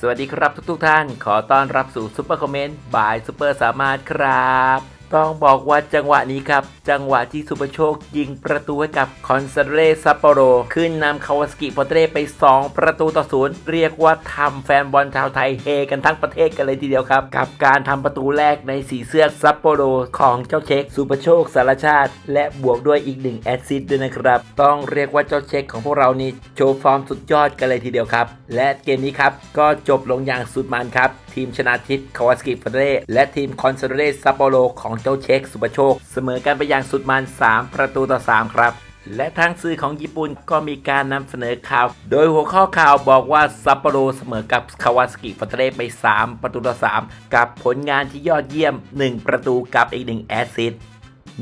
สวัสดีครับทุกๆทท่าน ขอต้อนรับสู่ซุปเปอร์คอมเมนต์บายซุปเปอร์สามารถครับ ต้องบอกว่าจังหวะนี้ครับ จังหวะที่สุปโชคยิงประตูให้กับคอนซาเรซัปโปโร ขึ้นนำคาวาสกิโปเตเรไป 2 ประตูต่อศูนย์เรียกว่าทำแฟนบอลชาวไทยเฮกันทั้งประเทศกันเลยทีเดียวครับ กับการทำประตูแรกในสีเสื้อซัปโปโร ของเจ้าเช็คสุปโชคสารชาติ และบวกด้วยอีกหนึ่งแอซิสต์ด้วยนะครับ ต้องเรียกว่าเจ้าเช็คของพวกเรานี่โชว์ฟอร์มสุดยอดกันเลยทีเดียวครับ และเกมนี้ครับก็จบลงอย่างสุดมันครับทีมชนะทิพย์คาวาสกิฟเตเรและทีมคอนซาเรซัปโปโรของเจ้าเช็คสุปโชค เสมอกันไปอย่างสุดมัน 3 ประตูต่อ 3 ครับ และทางสื่อของญี่ปุ่นก็มีการนำเสนอข่าว โดยหัวข้อข่าวบอกว่าซัปโปโรเสมอกับคาวาสกิฟเรไป 3 ประตูต่อ 3 กับผลงานที่ยอดเยี่ยม 1 ประตูกับอีก 1 แอสซิส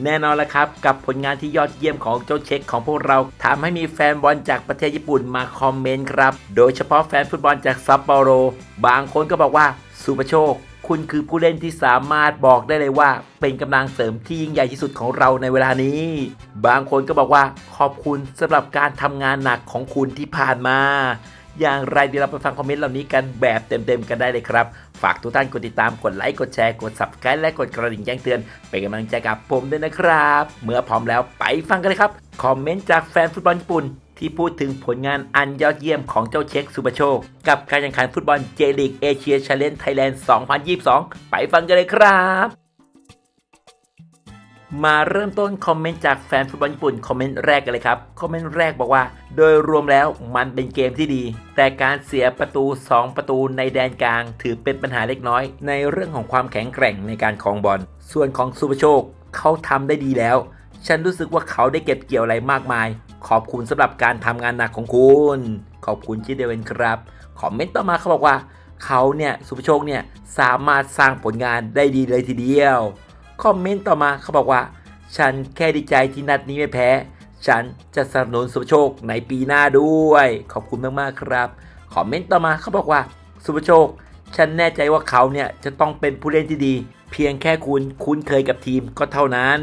แน่นอนแล้วครับ กับผลงานที่ยอดเยี่ยมของเจ้าเช็คของพวกเราทำให้มีแฟนบอลจากประเทศญี่ปุ่นมาคอมเมนต์ครับ โดยเฉพาะแฟนฟุตบอลจากซัปโปโร บางคนก็บอกว่าสุปโชค คุณคือผู้เล่นที่สามารถบอกได้เลยว่า เป็นกำลังเสริมที่ยิ่งใหญ่ที่สุดของเราในเวลานี้ บางคนก็บอกว่าขอบคุณสำหรับการทำงานหนักของคุณที่ผ่านมา อย่างไรเดี๋ยวเราไปฟังคอมเมนต์เหล่านี้กันแบบเต็มๆกันได้เลยครับ ฝากทุกท่านกดติดตาม กดไลค์ กดแชร์ กด subscribe และกดกระดิ่งแจ้งเตือน เป็นกำลังใจกับผมด้วยนะครับ เมื่อพร้อมแล้วไปฟังกันเลยครับ คอมเมนต์จากแฟนฟุตบอลญี่ปุ่น ที่พูดถึงผลงานอันยอดเยี่ยมของเจ้าเช็คซูเปโชค กับการแข่งขันฟุตบอลเจลีกเอเชียชาเลนจ์ไทยแลนด์ 2022 ไปฟังกันเลยครับ มาเริ่มต้นคอมเมนต์จากแฟนฟุตบอลญี่ปุ่นคอมเมนต์แรกกันเลยครับ คอมเมนต์แรกบอกว่า โดยรวมแล้วมันเป็นเกมที่ดี แต่การเสียประตู 2 ประตูในแดนกลาง ถือเป็นปัญหาเล็กน้อย ในเรื่องของความแข็งแกร่งในการครองบอล ส่วนของซูเปอร์โชคเขาทำได้ดีแล้ว ฉันรู้สึกว่าเขาได้เก็บเกี่ยวอะไรมากมาย ขอบคุณสำหรับการทำงานหนักของคุณ ขอบคุณที่เดเวนครับคอมเมนต์ต่อมาเขาบอกว่าเขาเนี่ยสุภโชคเนี่ยสามารถสร้างผลงานได้ดีเลยทีเดียว คอมเมนต์ต่อมาเขาบอกว่า ฉันแค่ดีใจที่นัดนี้ไม่แพ้ ฉันจะสนับสนุนสุภโชคในปีหน้าด้วย ขอบคุณมากๆครับ คอมเมนต์ต่อมาเขาบอกว่า สุภโชค ฉันแน่ใจว่าเขาเนี่ยจะต้องเป็นผู้เล่นที่ดี เพียงแค่คุณคุ้นเคยกับทีมก็เท่านั้น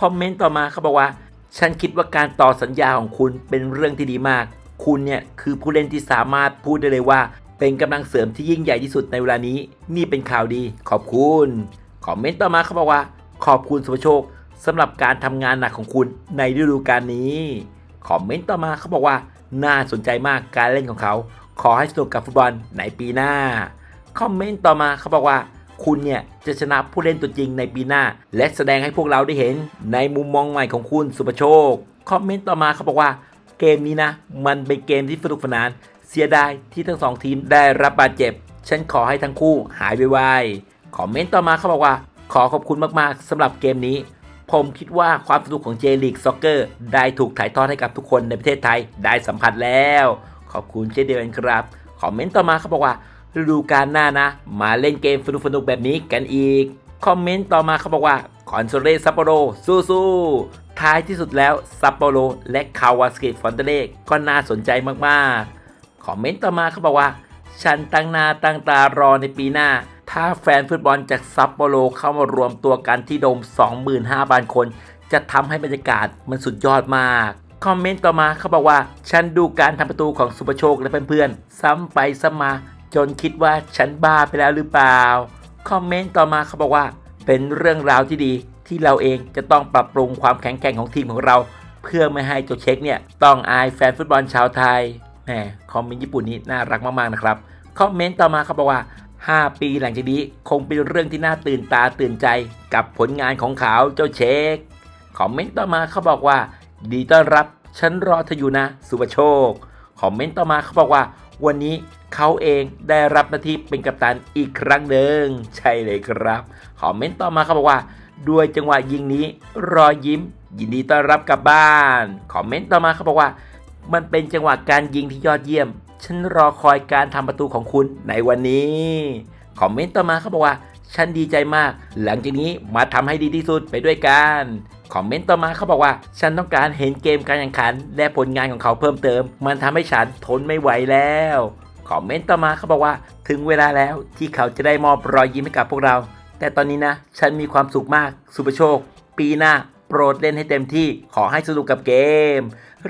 คอมเมนต์ต่อมาเขาบอกว่า ฉันคิดว่าการต่อสัญญาของคุณเป็นเรื่องที่ดีมาก คุณเนี่ยคือผู้เล่นที่สามารถพูดได้เลยว่าเป็นกำลังเสริมที่ยิ่งใหญ่ที่สุดในเวลานี้ นี่เป็นข่าวดี ขอบคุณ คอมเมนต์ต่อมาเขาบอกว่า ขอบคุณสุภโชคสำหรับการทำงานหนักของคุณในฤดูกาลนี้คอมเมนต์ต่อมาเขาบอกว่าน่าสนใจมากการเล่นของเขา ขอให้สนุกกับฟุตบอลในปีหน้าคอมเมนต์ต่อมาเขาบอกว่า คุณเนี่ยจะชนะผู้เล่นตัวจริงในปีหน้า และแสดงให้พวกเราได้เห็นในมุมมองใหม่ของคุณสุภโชคคอมเมนต์ต่อมาเขาบอกว่า เกมนี้นะ มันเป็นเกมที่สนุกสนาน เสียดายที่ทั้งสองทีมได้รับบาดเจ็บ ฉันขอให้ทั้งคู่หายไวๆ คอมเมนต์ต่อมาเขาบอกว่า ขอขอบคุณมากๆสำหรับเกมนี้ ผมคิดว่าความสนุกของ J League Soccer ได้ถูกถ่ายทอดให้กับทุกคนในประเทศไทยได้สัมผัสแล้ว ขอบคุณเช่นเดียวกันครับคอมเมนต์ต่อมาเขาบอกว่าฤดูกาลหน้านะ มาเล่นเกมสนุกๆแบบนี้กันอีกคอมเมนต์ต่อมาเขาบอกว่าคอนโซเลซัปโปโรสู้ๆท้ายที่สุดแล้วซัปโปโรและคาวาสกิฟอนเตเล่ก็น่าสนใจมากๆคอมเมนต์ต่อมาเขาบอกว่า ฉันตั้งนาตั้งตารอในปีหน้า ถ้าแฟนฟุตบอลจากซัปโปโรเข้ามารวมตัวกันที่โดม 25,000 คน จะทำให้บรรยากาศมันสุดยอดมาก คอมเมนต์ต่อมาเขาบอกว่า ฉันดูการทำประตูของสุปโชคและเพื่อนๆ ซ้ำไปซ้ำมา จนคิดว่าฉันบ้าไปแล้วหรือเปล่า คอมเมนต์ต่อมาเขาบอกว่า เป็นเรื่องราวที่ดีที่เราเองจะต้องปรับปรุงความแข็งแกร่งของทีมของเรา เพื่อไม่ให้ตัวเช็คเนี่ยต้องอายแฟนฟุตบอลชาวไทยแหมคอมเมนต์ญี่ปุ่นนี้น่ารักมากๆนะครับคอมเมนต์ต่อมาเขาบอกว่า 5 ปีหลังจากนี้คงเป็นเรื่องที่น่าตื่นตาตื่นใจกับผลงานของเขาเจ้าเชค คอมเมนต์ต่อมาเขาบอกว่า ดีต้อนรับฉันรอเธออยู่นะ สุภโชค คอมเมนต์ต่อมาเขาบอกว่า วันนี้เขาเองได้รับหน้าที่เป็นกัปตันอีกครั้งหนึ่งใช่เลยครับ คอมเมนต์ต่อมาเขาบอกว่า ด้วยจังหวะยิงนี้รอยยิ้ม ยินดีต้อนรับกลับบ้าน คอมเมนต์ต่อมาเขาบอกว่า มันเป็นจังหวะการยิงที่ยอดเยี่ยม ฉันรอคอยการทำประตูของคุณในวันนี้ คอมเมนต์ต่อมาเขาบอกว่า ฉันดีใจมาก หลังจากนี้มาทำให้ดีที่สุดไปด้วยกัน คอมเมนต์ต่อมาเขาบอกว่า ฉันต้องการเห็นเกมการแข่งขัน และผลงานของเขาเพิ่มเติม มันทำให้ฉันทนไม่ไหวแล้ว คอมเมนต์ต่อมาเขาบอกว่า ถึงเวลาแล้วที่เขาจะได้มอบรอยยิ้มให้กับพวกเรา แต่ตอนนี้นะ ฉันมีความสุขมาก สุปโชค ปีหน้าโปรดเล่นให้เต็มที่ขอให้สนุกกับเกม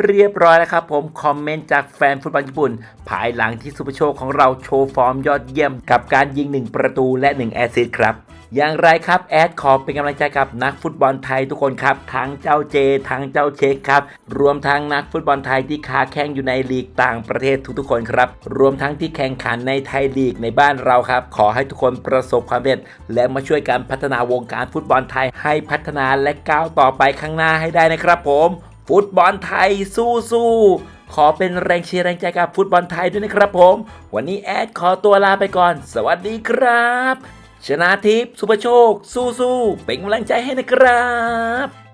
เรียบร้อยแล้วครับผมคอมเมนต์จากแฟนฟุตบอลญี่ปุ่น ภายหลังที่สุภโชคของเราโชว์ฟอร์มยอดเยี่ยม กับการยิง 1 ประตูและ 1 แอสซิสต์ครับ อย่างไรครับ แอดขอเป็นกำลังใจกับนักฟุตบอลไทยทุกคนครับ ทั้งเจ้าเจ ทั้งเจ้าเชคครับ รวมทั้งนักฟุตบอลไทยที่ค้าแข่งอยู่ในลีกต่างประเทศทุกๆคนครับ รวมทั้งที่แข่งขันในไทยลีกในบ้านเราครับ ขอให้ทุกคนประสบความสำเร็จ และมาช่วยกันพัฒนาวงการฟุตบอลไทยให้พัฒนาและก้าวต่อไปข้างหน้าให้ได้นะครับผม ฟุตบอลไทยสู้ๆขอเป็นแรงเชียร์แรงใจกับฟุตบอลไทยด้วยนะครับผม วันนี้แอดขอตัวลาไปก่อน สวัสดีครับ ชนะทิพย์สุภโชค สู้ๆเป็นกำลังใจให้นะครับ